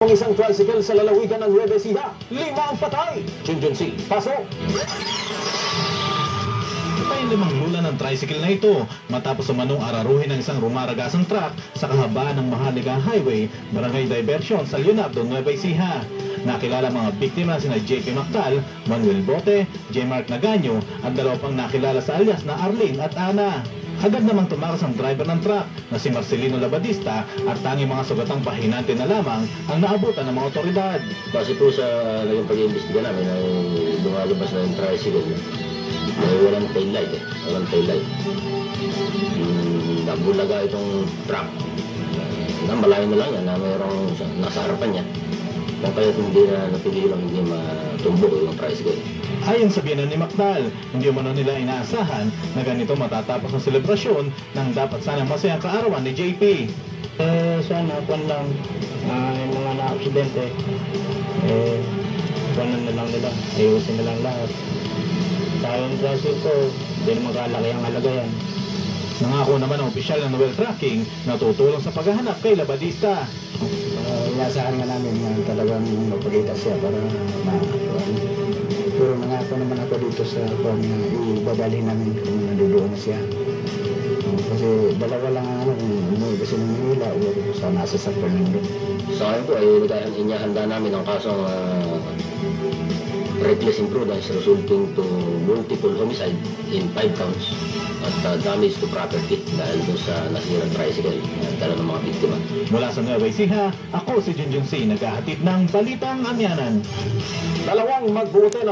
Ang isang tricycle sa lalawigan ng Nueva Ecija, lima ang patay. Junjun C, pasok. Patay ang limang lula ng tricycle na ito matapos umanong araruhin ng isang rumaragasang truck sa kahabaan ng Mahaliga Highway, Barangay Diversion sa Leonardo, Nueva Ecija. Nakilala mga biktima sina JP Mactal, Manuel Bote, J. Mark Naganyo at dalawa pang nakilala sa alias na Arlene at Ana. Agad namang tumakas ang driver ng truck na si Marcelino Labadista at tanging mga sugatang pahinante na lamang ang naabutan ng mga otoridad. Base po sa naging pag-iimbestiga namin ay lumalabas na yung tricycle ay walang tail light eh. Walang tail light. Hmm, nabulaga itong truck. Na malayo na lang yan na mayroong nasa harapan niya. Kung kaya hindi na napigilan hindi matumbok yung tricycle. Ayon sa biyanan ni Macdal, hindi umano nila inaasahan na ganito matatapos ang selebrasyon ng dapat sana masayang kaarawan ni JP. Eh, sana, kung lang, ah, yung mga na-aksidente, eh, kunan na lang nila, ayusin na lang lahat. Sa yung traffic ko, hindi naman kalaki ang halaga yan. Nangako naman ang opisyal ng Novel Tracking na tutulong sa paghahanap kay Labadista. Uh, inasahan nga namin na talagang magpagita siya para makakuan. Pero nangako naman ako dito sa kuan na ibabalik namin kung nandoon na siya. Uh, kasi dalawa lang ang ano, kung umuwi kasi ng Manila o sa nasa sa Fernando. Sa akin po ay inyahanda namin ang kasong uh, reckless imprudence resulting to multiple homicide in five counts at uh, damage to property dahil dun sa nasirang tricycle at dala ng mga biktima. Mula sa Nueva Ecija, ako si Junjun C. Naghahatid ng Balitang Amyanan. Dalawang magbuote na